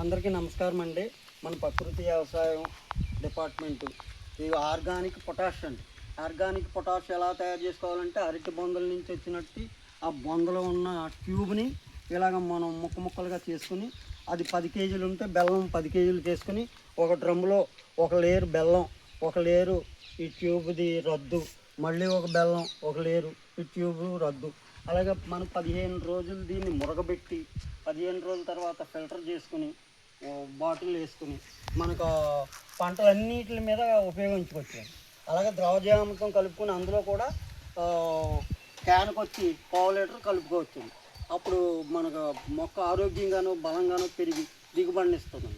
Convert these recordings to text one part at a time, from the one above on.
అందరికీ నమస్కారం అండి. మన ప్రకృతి వ్యవసాయం డిపార్ట్మెంటు. ఇది ఆర్గానిక్ పొటాష్ అండి. ఆర్గానిక్ పొటాష్ ఎలా తయారు చేసుకోవాలంటే అరటి బొందల నుంచి వచ్చినట్టు ఆ బొందలో ఉన్న ట్యూబ్ని ఇలాగ మనం ముక్క ముక్కలుగా చేసుకుని అది పది కేజీలు ఉంటే బెల్లం పది కేజీలు చేసుకుని ఒక డ్రమ్ములో ఒక లేరు బెల్లం ఒక లేరు ఈ ట్యూబ్ది రద్దు మళ్ళీ ఒక బెల్లం ఒక లేరు ఈ ట్యూబ్ రద్దు. అలాగే మనం పదిహేను రోజులు దీన్ని మురగబెట్టి పదిహేను రోజుల తర్వాత ఫిల్టర్ చేసుకుని బాటిల్ వేసుకుని మనకు పంటలన్నిటి మీద ఉపయోగించుకోవచ్చు. అలాగే ద్రవజామృతం కలుపుకొని అందులో కూడా క్యాన్కి వచ్చి పావు లీటర్ కలుపుకోవచ్చు. అప్పుడు మనకు మొక్క ఆరోగ్యంగానో బలంగానో పెరిగి దిగుబడినిస్తుంది.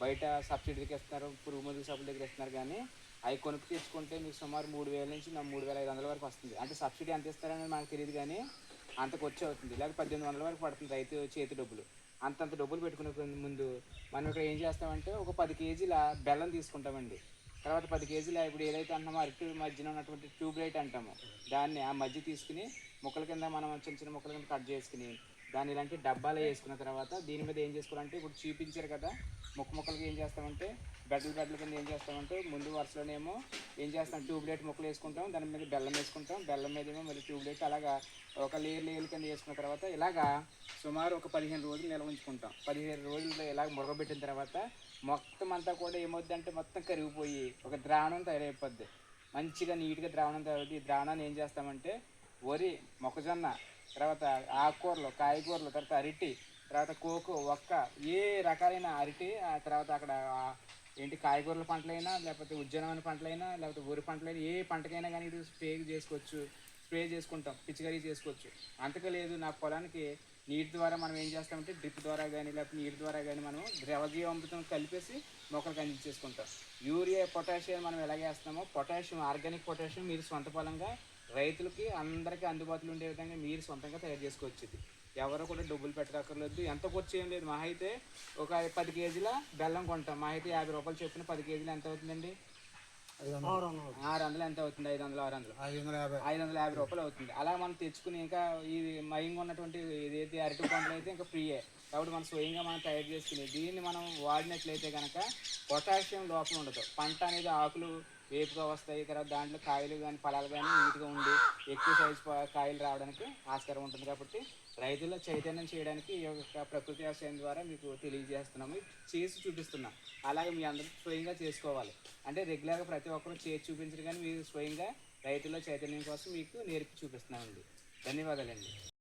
బయట సబ్సిడీకి ఇస్తున్నారు పురుగు మందుల సబ్బుల దగ్గర ఇస్తున్నారు కానీ అవి కొనుక్కు తీసుకుంటే మీకు సుమారు మూడు వేల నుంచి నా మూడు వేల ఐదు వందల వరకు వస్తుంది. అంటే సబ్సిడీ ఎంత ఇస్తారనేది మనకు తెలియదు కానీ అంతకు వచ్చి అవుతుంది. లేకపోతే పద్దెనిమిది వందల వరకు పడుతుంది రైతు చేతి డబ్బులు. అంతంత డబ్బులు పెట్టుకునే ముందు మనం ఇక్కడ ఏం చేస్తామంటే ఒక పది కేజీల బెల్లం తీసుకుంటామండి. తర్వాత పది కేజీల ఇప్పుడు ఏదైతే అంటామో అరటి మధ్యన ఉన్నటువంటి ట్యూబ్ లైట్ అంటాము. దాన్ని ఆ మధ్య తీసుకుని ముక్కల కింద మనం చిన్న చిన్న ముక్కల కింద కట్ చేసుకుని దాన్ని ఇలాంటి డబ్బాలో వేసుకున్న తర్వాత దీని మీద ఏం చేసుకోవాలంటే ఇప్పుడు చూపించారు కదా ముక్క ముక్కలకి ఏం చేస్తామంటే బెడ్ల గడ్డల కింద ఏం చేస్తామంటే ముందు వరుసలోనేమో ఏం చేస్తాం ట్యూబ్లైట్ ముక్కలు వేసుకుంటాం దాని మీద బెల్లం వేసుకుంటాం బెల్లం మీద ఏమో మళ్ళీ ట్యూబ్లైట్ అలాగా ఒక లేయర్ లేయర్ కింద వేసుకున్న తర్వాత ఇలాగా సుమారు ఒక పదిహేను రోజులు నిల్వ ఉంచుకుంటాం. పదిహేను రోజులు ఇలాగ మురగబెట్టిన తర్వాత మొత్తం అంతా కూడా ఏమవుద్దంటే మొత్తం కరిగిపోయి ఒక ద్రావణం తయారైపోద్ది. మంచిగా నీట్గా ద్రావణం తయారవుతుంది ఈ ద్రావణాన్ని ఏం చేస్తామంటే వరి మొక్కజొన్న తర్వాత ఆకుకూరలు కాయగూరలు తర్వాత అరటి తర్వాత కోకో ఒక్క ఏ రకాలైన అరటి ఆ తర్వాత అక్కడ ఏంటి కాయగూరల పంటలైనా లేకపోతే ఉద్యానవన పంటలైనా లేకపోతే వరి పంటలైనా ఏ పంటకైనా కానీ ఇది స్ప్రే చేసుకోవచ్చు స్ప్రే చేసుకుంటాం పిచికారీ చేసుకోవచ్చు. అంతగా లేదు నా పొలానికి నీటి ద్వారా మనం ఏం చేస్తామంటే డ్రిప్ ద్వారా కానీ లేకపోతే నీటి ద్వారా కానీ మనం ద్రవజీవామృతం కలిపేసి మొక్కలకు అందించేసుకుంటాం. యూరియా పొటాషియం మనం ఎలాగేస్తామో పొటాషియం ఆర్గానిక్ పొటాషియం మీరు సొంత పొలంగా రైతులకి అందరికీ అందుబాటులో ఉండే విధంగా మీరు సొంతంగా తయారు చేసుకోవచ్చు ఇది ఎవరు కూడా డబ్బులు పెట్టక్కర్లేదు ఎంత ఖర్చు ఏం లేదు. మా అయితే ఒక పది కేజీల బెల్లం కొంటాం. మా అయితే యాభై రూపాయలు చొప్పున పది కేజీలు ఎంత అవుతుందండి? ఆరు వందలు. ఎంత అవుతుంది? ఐదు వందలు ఆరు వందలు ఐదు వందల యాభై రూపాయలు అవుతుంది. అలా మనం తెచ్చుకుని ఇంకా ఈ మయంగా ఉన్నటువంటి ఏదైతే అరటి పంటలు అయితే ఇంకా ఫ్రీయే. కాబట్టి మనం స్వయంగా మనం తయారు చేసుకుని దీన్ని మనం వాడినట్లయితే కనుక పొటాషియం లోపం ఉండదు. పంట అనేది ఆకులు వేపుగా వస్తాయి తర్వాత దాంట్లో కాయలు కానీ ఫలాలు కానీ నీట్గా ఉండి ఎక్కువ సైజు కాయలు రావడానికి ఆస్కారం ఉంటుంది కాబట్టి రైతుల్లో చైతన్యం చేయడానికి ఈ యొక్క ప్రకృతి వ్యవసాయం ద్వారా మీకు తెలియజేస్తున్నాము. చేసి చూపిస్తున్నాం. అలాగే మీ అందరూ స్వయంగా చేసుకోవాలి. అంటే రెగ్యులర్గా ప్రతి ఒక్కరూ చేసి చూపించరు కానీ మీరు స్వయంగా రైతుల్లో చైతన్యం కోసం మీకు నేర్పి చూపిస్తున్నామండి. ధన్యవాదాలండి.